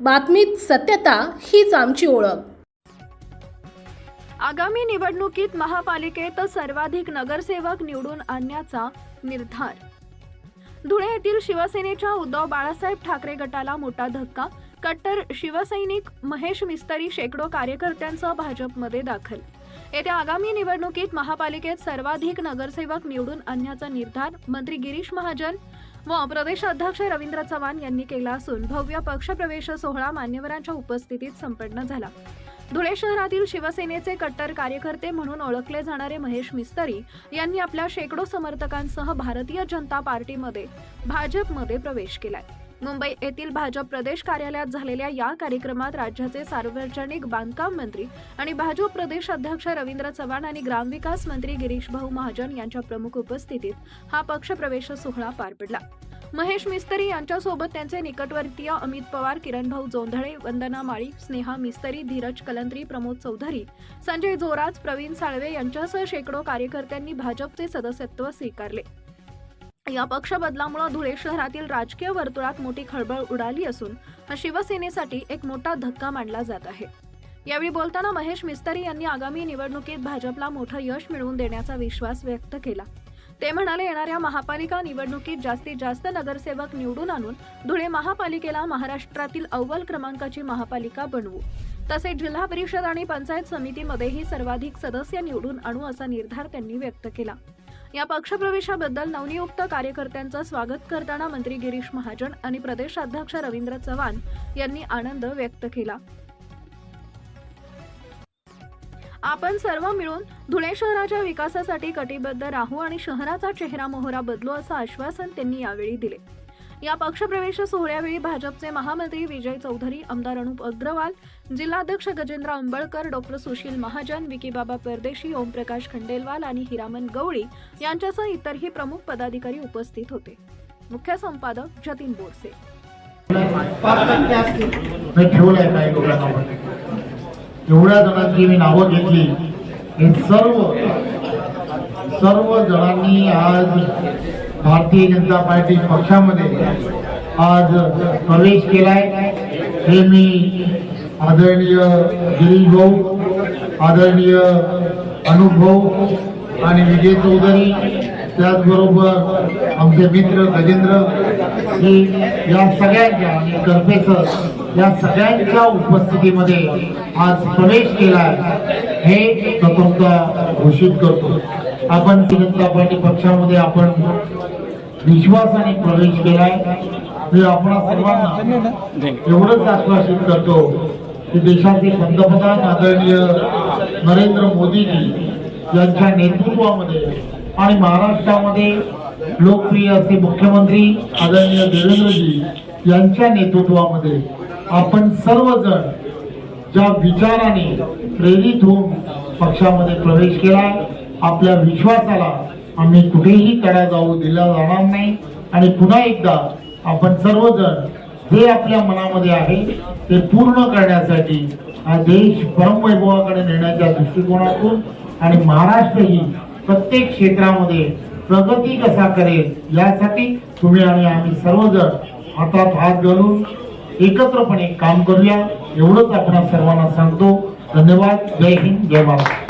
बातमीत सत्यता हीच आमची ओळख. आगामी निवडणुकीत महापालिकेत सर्वाधिक नगरसेवक निवडून आणण्याचा निर्धार. धुळे येथील शिवसेनेच्या उद्धव बाळासाहेब ठाकरे गटाला मोठा धक्का कट्टर शिवसैनिक महेश मिस्तरी शेकडो कार्यकर्त्यांसह भाजपमध्ये दाखल. येत्या आगामी निवडणुकीत महापालिकेत सर्वाधिक नगरसेवक निवडून आणण्याचा निर्धार मंत्री गिरीश महाजन व प्रदेशाध्यक्ष रवींद्र चव्हाण यांनी केला असून भव्य पक्षप्रवेश सोहळा मान्यवरांच्या उपस्थितीत संपन्न झाला. धुळे शहरातील शिवसेनेचे कट्टर कार्यकर्ते म्हणून ओळखले जाणारे महेश मिस्तरी यांनी आपल्या शेकडो समर्थकांसह भारतीय जनता पार्टीमध्ये भाजपमध्ये प्रवेश केलाय. मुंबई येथील भाजप प्रदेश कार्यालयात झालेल्या या कार्यक्रमात राज्याचे सार्वजनिक बांधकाम मंत्री आणि भाजप प्रदेश अध्यक्ष रवींद्र चव्हाण आणि ग्रामविकास मंत्री गिरीश भाऊ महाजन यांच्या प्रमुख उपस्थितीत हा पक्षप्रवेश सोहळा पार पडला. महेश मिस्तरी यांच्यासोबत त्यांचे निकटवर्तीय अमित पवार किरणभाऊ जोंधळे वंदना माळी स्नेहा मिस्तरी धीरज कलंत्री प्रमोद चौधरी संजय जोराज प्रवीण साळवे यांच्यासह शेकडो कार्यकर्त्यांनी भाजपचे सदस्यत्व स्वीकारले. या पक्ष बदलामुळे धुळे शहरातील राजकीय वर्तुळात मोठी खळबळ उडाली असून हा शिवसेनेसाठी एक मोठा धक्का मानला जात आहे. यावेळी बोलताना महेश मिस्तरी यांनी आगामी निवडणुकीत भाजपला मोठं यश मिळवून देण्याचा विश्वास व्यक्त केला. ते म्हणाले येणाऱ्या महापालिका निवडणुकीत जास्तीत जास्त नगरसेवक निवडून आणून धुळे महापालिकेला महाराष्ट्रातील अव्वल क्रमांकाची महापालिका बनवू. तसेच जिल्हा परिषद आणि पंचायत समितीमध्येही सर्वाधिक सदस्य निवडून आणू असा निर्धार त्यांनी व्यक्त केला. या पक्षप्रवेशाबद्दल नवनियुक्त कार्यकर्त्यांचं स्वागत करताना मंत्री गिरीश महाजन आणि प्रदेशाध्यक्ष रवींद्र चव्हाण यांनी आनंद व्यक्त केला. आपण सर्व मिळून धुळे शहराच्या विकासासाठी कटिबद्ध राहू आणि शहराचा चेहरा मोहरा बदलू असं आश्वासन त्यांनी यावेळी दिले. या पक्षप्रवेश सोहळ्यावेळी भाजपचे महामंत्री विजय चौधरी आमदार अनुप अग्रवाल जिल्हाध्यक्ष गजेंद्र अंबळकर डॉक्टर सुशील महाजन विकीबाबा परदेशी ओमप्रकाश खंडेलवाल आणि हिरामन गवळी यांच्यासह इतरही प्रमुख पदाधिकारी उपस्थित होते. मुख्य संपादक जतीन बोरसे. एवढ्या जणांची मी नावं घेतली. हे सर्व सर्व जणांनी आज भारतीय जनता पार्टी पक्षामध्ये आज प्रवेश केलाय. हे मी आदरणीय गिरीश भाऊ आदरणीय अनुप भाऊ आणि विजय चौधरी त्याचबरोबर आमचे मित्र गजेंद्र हे या सगळ्यांच्या आणि कर्फेसर या सगळ्यांच्या उपस्थितीमध्ये आज प्रवेश केला हे प्रथमतः घोषित करतो. आपण जनता पार्टी पक्षामध्ये आपण विश्वासाने प्रवेश केलाय. मी आपण सर्वांना एवढंच आश्वासित करतो की देशाचे पंतप्रधान आदरणीय नरेंद्र मोदीजी यांच्या नेतृत्वामध्ये आणि महाराष्ट्रामध्ये लोकप्रिय असे मुख्यमंत्री आदरणीय देवेंद्रजी यांच्या नेतृत्वामध्ये आपण सर्वजण ज्या विचाराने प्रेरित होऊन पक्षामध्ये प्रवेश केला आपल्या विश्वासाला आम्ही कुठेही तडा जाऊ दिला जाणार नाही. आणि पुन्हा एकदा आपण सर्वजण जे आपल्या मनामध्ये आहे ते पूर्ण करण्यासाठी हा देश परमवैभवाकडे नेण्याच्या दृष्टिकोनातून आणि महाराष्ट्र ही प्रत्येक क्षेत्रामध्ये प्रगती कसा करेल यासाठी तुम्ही आणि आम्ही सर्वजण हातात हात घालून एकत्रपणे काम करूया. एवढंच आपण सर्वांना सांगतो. धन्यवाद. जय हिंद. जय महाराष्ट्र